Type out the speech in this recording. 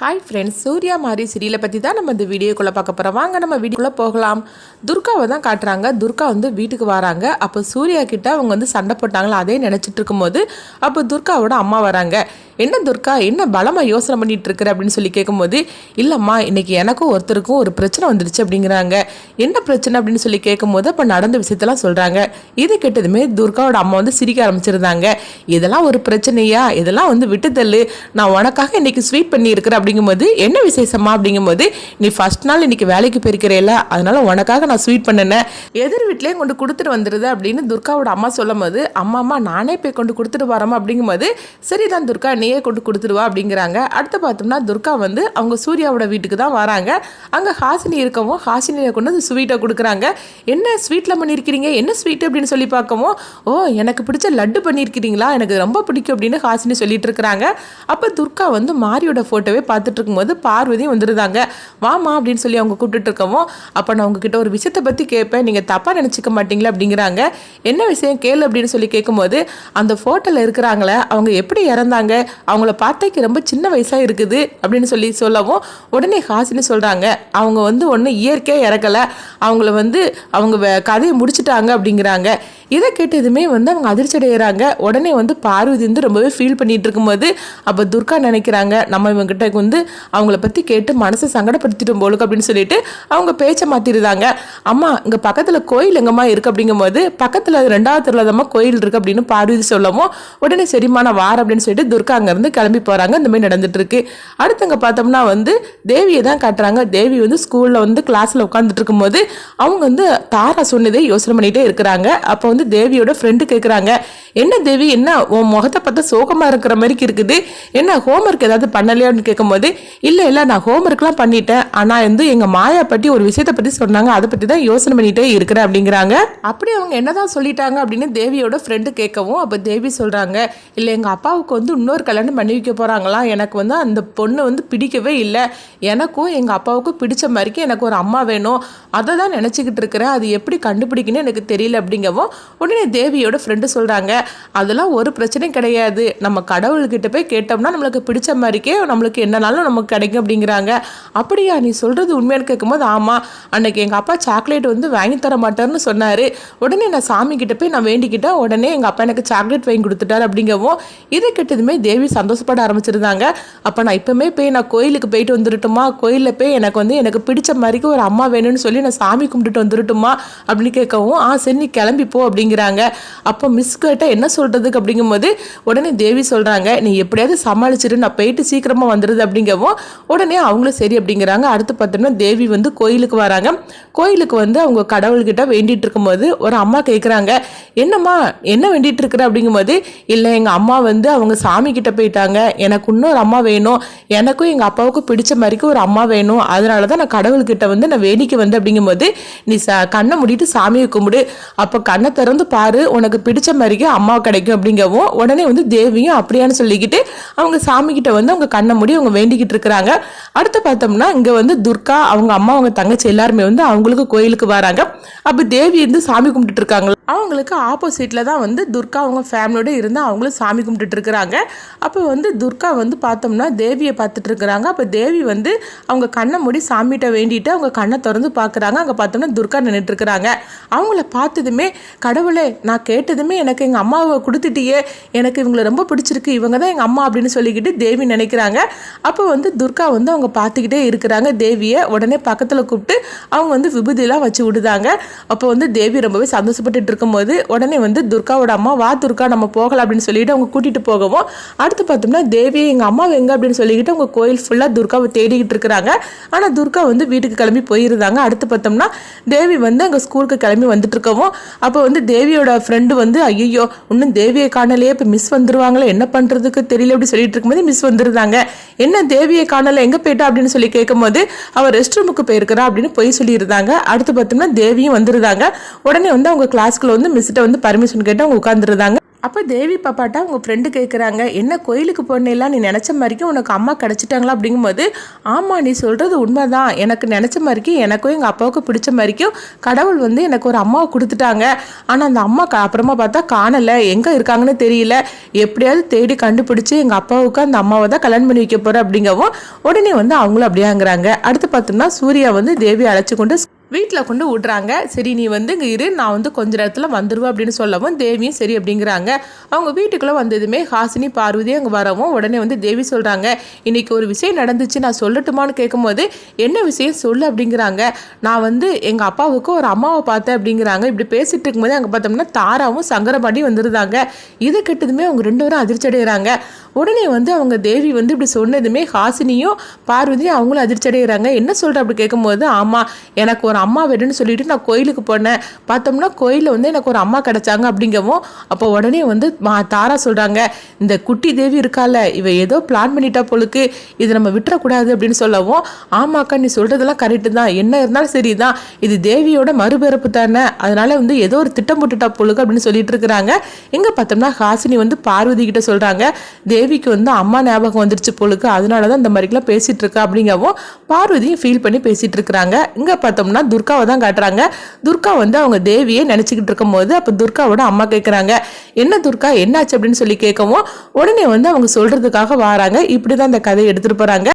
Hi friends Surya மாதிரி சீரியலை பற்றி தான் நம்ம இந்த வீடியோக்குள்ளே பார்க்க போகிறோம் வாங்க நம்ம வீடியோக்குள்ளே போகலாம். துர்காவை தான் காட்டுறாங்க. துர்கா வந்து வீட்டுக்கு வராங்க. அப்போ சூர்யா கிட்ட அவங்க வந்து சண்டை போட்டாங்களா? அதே நினச்சிட்டு இருக்கும்போது அப்போ துர்காவோட அம்மா வராங்க. என்ன துர்கா என்ன பலமாக யோசனை பண்ணிட்டு இருக்கிற அப்படின்னு சொல்லி கேட்கும்போது இல்லைம்மா இன்னைக்கு எனக்கும் ஒருத்தருக்கும் ஒரு பிரச்சனை வந்துடுச்சு அப்படிங்கிறாங்க. என்ன பிரச்சனை அப்படின்னு சொல்லி கேட்கும்போது அப்போ நடந்த விஷயத்தெல்லாம் சொல்கிறாங்க இது கேட்டதுமே துர்காவோட அம்மா வந்து சிரிக்க ஆரம்பிச்சிருந்தாங்க. இதெல்லாம் ஒரு பிரச்சனையா? இதெல்லாம் வந்து விட்டுத்தள்ளு. நான் உனக்காக இன்னைக்கு ஸ்வீட் பண்ணியிருக்கிறேன் அப்படிங்கும்போது என்ன விசேஷமா அப்படிங்கும்போது நீ ஃபர்ஸ்ட் நாள் இன்னைக்கு வேலைக்கு போயிருக்கிறேல அதனால உனக்காக நான் ஸ்வீட் பண்ணினேன். எதிர் வீட்லேயும் கொண்டு கொடுத்துட்டு வந்துடுது அப்படின்னு துர்காவோட அம்மா சொல்லும் போது அம்மா அம்மா நானே போய் கொண்டு கொடுத்துட்டு வரமா அப்படிங்கும்போது சரிதான் துர்கா நீ நீயே கொண்டு கொடுத்துடுவா அப்படிங்கிறாங்க. அடுத்து பார்த்தோம்னா துர்கா வந்து அவங்க சூர்யாவோட வீட்டுக்கு தான் வராங்க. அங்கே ஹாசினி இருக்கவும் ஹாசினியை கொண்டு வந்து ஸ்வீட்டை கொடுக்குறாங்க. என்ன ஸ்வீட்டில் பண்ணியிருக்கிறீங்க? என்ன ஸ்வீட் அப்படின்னு சொல்லி பார்க்கவும் ஓ எனக்கு பிடிச்ச லட்டு பண்ணியிருக்கிறீங்களா? எனக்கு ரொம்ப பிடிக்கும் அப்படின்னு ஹாசினி சொல்லிட்டு இருக்கிறாங்க. அப்போ துர்கா வந்து மாரியோட ஃபோட்டோவே பார்த்துட்டு இருக்கும்போது பார்வதி வந்துருந்தாங்க. வாமா அப்படின்னு சொல்லி அவங்க கூப்பிட்டு இருக்கவும் அப்போ நான் உங்ககிட்ட ஒரு விஷயத்தை பற்றி கேட்பேன். நீங்கள் தப்பாக நினச்சிக்க மாட்டீங்களா அப்படிங்கிறாங்க. என்ன விஷயம்? கேளு அப்படின்னு சொல்லி கேட்கும்போது அந்த ஃபோட்டோவில் இருக்கிறாங்களே அவங்க எப்படி இறந்தாங்க? அவங்கள பார்த்தாக்கி ரொம்ப சின்ன வயசாக இருக்குது அப்படின்னு சொல்லி சொல்லவும் உடனே ஹாசினி சொல்கிறாங்க அவங்க வந்து ஒன்று இயற்கையாக இறக்கலை. அவங்கள வந்து அவங்க கதையை முடிச்சிட்டாங்க அப்படிங்கிறாங்க. இதை கேட்டதுமே வந்து அவங்க அதிர்ச்சி அடைகிறாங்க உடனே வந்து பார்வதி வந்து ரொம்பவே ஃபீல் பண்ணிட்டு இருக்கும்போது அப்போ துர்கா நினைக்கிறாங்க நம்ம இவங்ககிட்ட வந்து அவங்கள பற்றி கேட்டு மனசை சங்கடப்படுத்திட்டோம் போலுக்கு அப்படின்னு சொல்லிட்டு அவங்க பேச்சை மாற்றிருந்தாங்க அம்மா இங்கே பக்கத்தில் கோயில் எங்கம்மா இருக்குது அப்படிங்கும்போது பக்கத்தில் ரெண்டாவது தெருவில் கோயில் இருக்குது அப்படின்னு பார்வதி சொல்லவும் உடனே சரிம்மா நான் வார அப்படின்னு சொல்லிட்டு துர்கா அங்கேருந்து கிளம்பி போகிறாங்க இந்த மாதிரி நடந்துட்டு இருக்கு பார்த்தோம்னா வந்து தேவியை தான் காட்டுறாங்க. தேவி வந்து ஸ்கூலில் வந்து கிளாஸில் உட்காந்துட்டு இருக்கும்போது அவங்க வந்து தாரா சொன்னதே யோசனை பண்ணிகிட்டே இருக்கிறாங்க. அப்போ வந்து தேவியோட ஃப்ரெண்டு கேட்குறாங்க என்ன தேவி? என்ன? உன் முகத்தை பார்த்தா சோகமாக இருக்கிற மாதிரி இருக்குது. என்ன ஹோம்ஒர்க் ஏதாவது பண்ணலையான்னு கேட்கும்போது இல்லை இல்லை நான் ஹோம்ஒர்க்லாம் பண்ணிட்டேன். ஆனால் வந்து எங்கள் மாயா பற்றி ஒரு விஷயத்தை பற்றி சொன்னாங்க. அதை பற்றி தான் யோசனை பண்ணிகிட்டே இருக்கிறேன் அப்படிங்கிறாங்க. அப்படி அவங்க என்னதான் சொல்லிட்டாங்க அப்படின்னு தேவியோட ஃப்ரெண்டு கேட்கவும் அப்போ தேவி சொல்கிறாங்க இல்லை எங்கள் அப்பாவுக்கு வந்து இன்னொரு கல்யாணம் பண்ணி வைக்க போகிறாங்களாம் எனக்கு வந்து அந்த பொண்ணு வந்து பிடிக்கவே இல்லை. எனக்கும் எங்கள் அப்பாவுக்கும் பிடிச்ச மாதிரிக்கு எனக்கு ஒரு அம்மா வேணும். அதை தான் நினச்சிக்கிட்டு இருக்கிறேன். அது எப்படி கண்டுபிடிக்கணும்னு எனக்கு தெரியல அப்படிங்கவும் உடனே தேவியோட ஃப்ரெண்டு சொல்கிறாங்க அதெல்லாம் ஒரு பிரச்சனையும் கிடையாது. நம்ம கடவுள்கிட்ட போய் கேட்டோம்னா நம்மளுக்கு பிடிச்ச மாதிரிக்கே நம்மளுக்கு என்னனாலும் நமக்கு கிடைக்கும் அப்படிங்கிறாங்க. அப்படியா? நீ சொல்கிறது உண்மையானு கேட்கும்போது ஆமாம் அன்னைக்கு எங்கள் அப்பா சாக்லேட் வந்து வாங்கி தர மாட்டார்னு சொன்னார். உடனே நான் சாமி கிட்ட போய் நான் வேண்டிக்கிட்டேன். உடனே எங்கள் அப்பா எனக்கு சாக்லேட் வாங்கி கொடுத்துட்டாரு அப்படிங்கவும் இதை கெட்டதுமே தேவி சந்தோஷப்பட ஆரம்பிச்சிருந்தாங்க. அப்போ நான் இப்போமே போய் நான் கோயிலுக்கு போயிட்டு வந்துருட்டுமா? கோயிலில் போய் எனக்கு வந்து எனக்கு பிடிச்ச மாதிரிக்கு ஒரு அம்மா வேணும்னு சொல்லி நான் சாமி கும்பிட்டுட்டு வந்துருட்டுமா? அப்படின்னு கேட்கவும் ஆ சரி நீ கிளம்பி போ அப்படிங்கிறாங்க. அப்போ மிஸ் கேட்டால் என்ன சொல்கிறதுக்கு அப்படிங்கும்போது உடனே தேவி சொல்கிறாங்க நீ எப்படியாவது சமாளிச்சிரு நான் போயிட்டு சீக்கிரமாக வந்துடுது அப்படிங்கவும் உடனே அவங்களும் சரி அப்படிங்கிறாங்க. அடுத்து பார்த்தோம்னா தேவி வந்து கோயிலுக்கு வராங்க. கோயிலுக்கு வந்து அவங்க கடவுள்கிட்ட வேண்டிகிட்டு இருக்கும்போது ஒரு அம்மா கேட்குறாங்க என்னம்மா என்ன வேண்டிட்டு இருக்கிற அப்படிங்கும்போது இல்லை எங்கள் அம்மா வந்து அவங்க சாமி கிட்ட போயிட்டாங்க. எனக்கு இன்னொரு அம்மா வேணும். எனக்கும் எங்கள் அப்பாவுக்கும் பிடிச்ச மாதிரிக்கு ஒரு அம்மா வேணும். அதனால தான் நான் கடவுள்கிட்ட வந்து நான் வேடிக்கை வந்து அப்படிங்கும்போது நீ ச கண்ணை முடிட்டு சாமியை கும்பிடு. அப்போ கண்ணை திறந்து பாரு உனக்கு பிடிச்ச மாதிரிக்கு அம்மா கிடைக்கும் அப்படிங்கவும் உடனே வந்து தேவியும் அப்படியான்னு சொல்லிக்கிட்டு அவங்க சாமி கிட்ட வந்து அவங்க கண்ணை மூடி அவங்க வேண்டிக்கிட்டு இருக்கிறாங்க. அடுத்து பார்த்தோம்னா இங்கே வந்து துர்கா அவங்க அம்மா அவங்க தங்கச்சி எல்லாருமே வந்து அவங்களுக்கு கோயிலுக்கு வராங்க. அப்போ தேவி வந்து சாமி கும்பிட்டுட்டு இருக்காங்க. அவங்களுக்கு ஆப்போசிட்டில் தான் வந்து துர்கா அவங்க ஃபேமிலியோட இருந்து அவங்களும் சாமி கும்பிட்டுட்டு இருக்கிறாங்க. அப்போ வந்து துர்கா வந்து பார்த்தோம்னா தேவியை பார்த்துட்டு இருக்கிறாங்க. அப்போ தேவி வந்து அவங்க கண்ணை மூடி சாமிகிட்ட வேண்டிட்டு அவங்க கண்ணை திறந்து பார்க்குறாங்க. அங்கே பார்த்தோம்னா துர்கா நின்றுட்டு இருக்கிறாங்க. அவங்கள பார்த்ததுமே கடவுளே நான் கேட்டதுமே எனக்கு எங்கள் அம்மாவை கொடுத்துட்டியே. எனக்கு இவங்களை ரொம்ப பிடிச்சிருக்கு. இவங்க தான் எங்கள் அம்மா அப்படின்னு சொல்லிக்கிட்டு தேவி நினைக்கிறாங்க. அப்போ வந்து துர்கா வந்து அவங்க பார்த்துக்கிட்டே இருக்கிறாங்க. தேவியை உடனே பக்கத்தில் கூப்பிட்டு அவங்க வந்து விபூதியெல்லாம் வச்சு விடுதாங்க. அப்போ வந்து தேவி ரொம்பவே சந்தோஷப்பட்டுட்டு இருக்கும்போது உடனே வந்து துர்காவோட அம்மா வா துர்கா நம்ம போகலாம் அப்படின்னு சொல்லிட்டு அவங்க கூட்டிட்டு போகவும் அடுத்து பார்த்தோம்னா தேவி எங்கள் அம்மா எங்க? அப்படின்னு சொல்லிக்கிட்டு அவங்க கோயில் ஃபுல்லாக துர்காவை தேடிக்கிட்டு இருக்கிறாங்க. ஆனால் துர்கா வந்து வீட்டுக்கு கிளம்பி போயிருந்தாங்க. அடுத்து பார்த்தோம்னா தேவி வந்து அங்கே ஸ்கூலுக்கு கிளம்பி வந்துட்டு இருக்கவும் அப்போ வந்து தேவியோட ஃப்ரெண்டு வந்து ஐயோ இன்னும் தேவியை காணலையே இப்போ மிஸ் வந்துருவாங்களே என்ன பண்ணுறதுக்கு தெரியல அப்படி சொல்லிட்டு இருக்கும்போது மிஸ் வந்துருந்தாங்க. என்ன தேவியை காணல எங்கே போயிட்டா? அப்படின்னு சொல்லி கேட்கும்போது அவள் ரெஸ்ட் ரூமுக்கு போயிருக்கிறா அப்படின்னு போய் சொல்லியிருந்தாங்க. அடுத்து பார்த்தோம்னா தேவியும் வந்துருந்தாங்க. உடனே வந்து அவங்க கிளாஸ்க்குள்ள வந்து மிஸ்கிட்ட வந்து பர்மிஷன் கேட்டு அவங்க உட்காந்துருந்தாங்க அப்போ தேவி பாப்பாட்டா அவங்க ஃப்ரெண்டு கேட்குறாங்க என்ன கோயிலுக்கு போனேலாம் நீ நினச்ச மாதிரிக்கும் உனக்கு அம்மா கிடச்சிட்டாங்களா? அப்படிங்கும்போது ஆமாம் நீ சொல்கிறது உண்மைதான். எனக்கு நினச்ச மாதிரிக்கும் எனக்கும் எங்கள் அப்பாவுக்கு பிடிச்ச மாதிரிக்கும் கடவுள் வந்து எனக்கு ஒரு அம்மாவை கொடுத்துட்டாங்க. ஆனால் அந்த அம்மா க- அப்புறமா பார்த்தா காணலை. எங்கே இருக்காங்கன்னு தெரியல. எப்படியாவது தேடி கண்டுபிடிச்சி எங்கள் அப்பாவுக்கு அந்த அம்மாவை தான் கல்யாணம் பண்ணி வைக்க போகிறேன் அப்படிங்கவும் உடனே வந்து அவங்களும் அப்படியாங்கிறாங்க அடுத்து பார்த்தோம்னா சூர்யா வந்து தேவியை அழைச்சி கொண்டு வீட்டில் கொண்டு விட்றாங்க. சரி நீ வந்து இங்கே இரு நான் வந்து கொஞ்ச நேரத்தில் வந்துடுவேன் அப்படின்னு சொல்லவும் தேவியும் சரி அப்படிங்கிறாங்க. அவங்க வீட்டுக்குள்ளே வந்ததுமே ஹாசினி பார்வதி அங்கே வரவும் உடனே வந்து தேவி சொல்கிறாங்க இன்றைக்கி ஒரு விஷயம் நடந்துச்சு நான் சொல்லட்டுமான்னு கேட்கும்போது என்ன விஷயம் சொல்லு அப்படிங்கிறாங்க. நான் வந்து எங்கள் அப்பாவுக்கு ஒரு அம்மாவை பார்த்தேன் அப்படிங்கிறாங்க. இப்படி பேசிட்டு இருக்கும்போது அங்கே பார்த்தோம்னா தாராவும் சங்கரபாண்டி வந்துருந்தாங்க. இதை கெட்டதுமே அவங்க ரெண்டு பேரும் அதிர்ச்சி அடைகிறாங்க உடனே வந்து அவங்க தேவி வந்து இப்படி சொன்னதுமே ஹாசினியும் பார்வதியும் அவங்களும் அதிர்ச்சி அடைகிறாங்க என்ன சொல்கிற அப்படி கேட்கும்போது ஆமாம் எனக்கு ஒரு அம்மா வேணும்னு சொல்லிட்டு நான் கோயிலுக்கு போனேன். பார்த்தோம்னா கோயிலில் வந்து எனக்கு ஒரு அம்மா கிடைச்சாங்க அப்படிங்கவும் அப்போ உடனே வந்து தாரா சொல்கிறாங்க இந்த குட்டி தேவி இருக்கால இவ ஏதோ பிளான் பண்ணிட்டா போலுக்கு இது நம்ம விட்டுறக்கூடாது அப்படின்னு சொல்லவும் ஆமாக்கா நீ சொல்கிறதெல்லாம் கரெக்டு தான். என்ன இருந்தாலும் சரி தான் இது தேவியோட மறுபிறப்பு தானே. அதனால வந்து ஏதோ ஒரு திட்டம் போட்டுட்டா போலுக்கு அப்படின்னு சொல்லிட்டு இருக்கிறாங்க. எங்கே பார்த்தோம்னா ஹாசினி வந்து பார்வதி கிட்ட சொல்கிறாங்க தேவிக்கு வந்து அம்மா ஞாபகம் வந்துருச்சு போலுக்கு. அதனால தான் இந்த மாதிரிலாம் பேசிகிட்டு இருக்கா அப்படிங்கவும் பார்வதியும் ஃபீல் பண்ணி பேசிகிட்டு இருக்கிறாங்க. இங்கே பார்த்தோம்னா துர்காவை தான் காட்டுறாங்க. துர்கா வந்து அவங்க தேவியை நினச்சிக்கிட்டு இருக்கும்போது அப்போ துர்காவோட அம்மா கேட்குறாங்க என்ன துர்கா? என்னாச்சு? அப்படின்னு சொல்லி கேட்கவும் உடனே வந்து அவங்க சொல்றதுக்காக வராங்க. இப்படி தான் இந்த கதையை எடுத்துகிட்டு போகிறாங்க